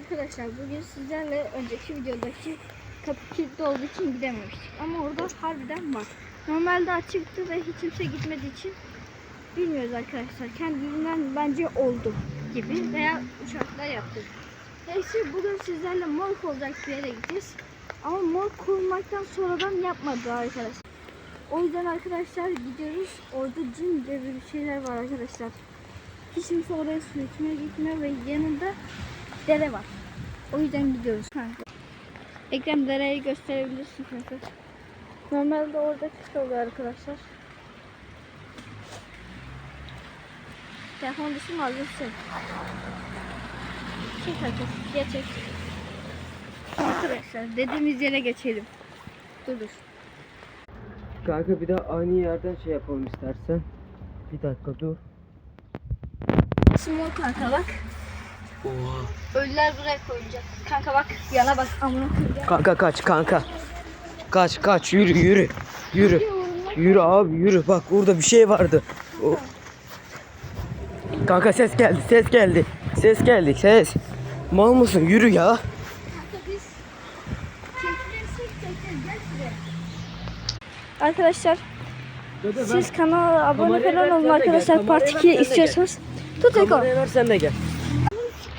Arkadaşlar bugün sizlerle önceki videodaki kapı kilitli olduğu için gidememiştik. Ama orada harbiden var. Normalde açıktı ve hiç kimse gitmediği için bilmiyoruz arkadaşlar. Kendiliğinden bence oldu gibi veya uçakla yaptık. Neyse bugün sizlerle morg olacak bir yere gideceğiz. Ama morg kurmaktan sonradan yapmadı arkadaşlar. O yüzden arkadaşlar gidiyoruz. Orada cin gibi bir şeyler var arkadaşlar. Hiç kimse oraya su içmeye gitmiyor ve yanında dere var. O yüzden gidiyoruz kanka. Ekrem dereyi gösterebilirsin kanka. Normalde orada kış oluyor arkadaşlar. Telefon dışı mı alırsın? Çek hadi. Geçek. Arkadaşlar dediğimiz yere geçelim. Dur dur. Kanka bir de aynı yerden şey yapalım istersen. Bir dakika dur. Small kanka bak. Oha. Ölüler buraya koyulacak. Kanka bak yana bak amına koyacak. Kanka kaç kanka. Kaç kaç yürü yürü. Yürü. Yürü abi yürü. Bak orada bir şey vardı. O... Kanka ses geldi ses geldi. Ses geldi ses. Mal mısın yürü ya. Arkadaşlar siz kanala abone falan olun arkadaşlar. Part ver, 2 sen de gel. istiyorsanız. Tut Eko. Ver sen de gel.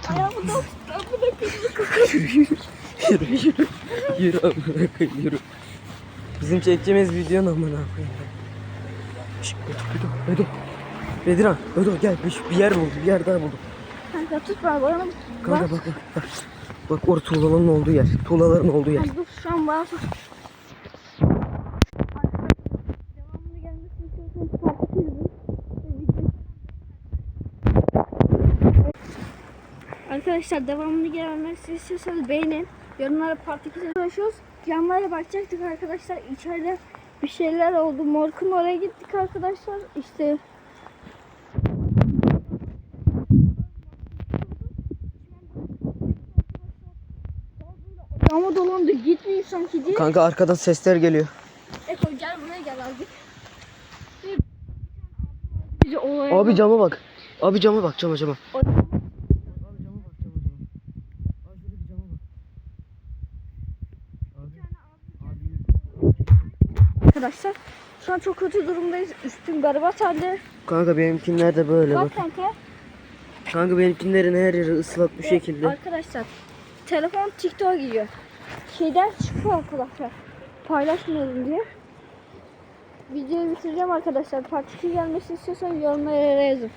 Ayağımı da yürü yürü. Yürü yürü. Yürü amına koyayım yürü. Bizim çekeceğimiz videonun amına koyayım. Şşt Bedo Bedo. Bediran Bedo gel bir, bir yer buldum bir yer daha buldum. Kanka tut bana bana. Kanka bak bak bak. Bak orada tuğlaların olduğu yer. Tuğlaların olduğu yer. Kanka dur şu an bana tut. Devamını gelmesini istiyorsanız part 2 izin. Arkadaşlar devamını gelmesini istiyorsanız beğenin. Yorumlara part 2'de çalışıyoruz. Camlara bakacaktık arkadaşlar. İçeride bir şeyler oldu. Morkun oraya gittik arkadaşlar. İşte Cama dolandı gitmeyeyim sanki diye. Kanka arkadan sesler geliyor. Eko gel buraya gel abi. Abi cama bak. Abi cama bak cama cama. O- Abi cama bak cama cama. Abi şuradaki cama bak. Abi. Arkadaşlar şu an çok kötü durumdayız. Üstüm berbat halde. Kanka benimkinler de böyle bak. Bak kanka. Kanka benimkinlerin her yeri ıslak bu şekilde. Arkadaşlar telefon TikTok'a gidiyor. Şeyden çıkıyor arkadaşlar. Paylaşmayalım diye. Videoyu bitireceğim arkadaşlar. Part 2 gelmesini istiyorsan yorumlara yazın.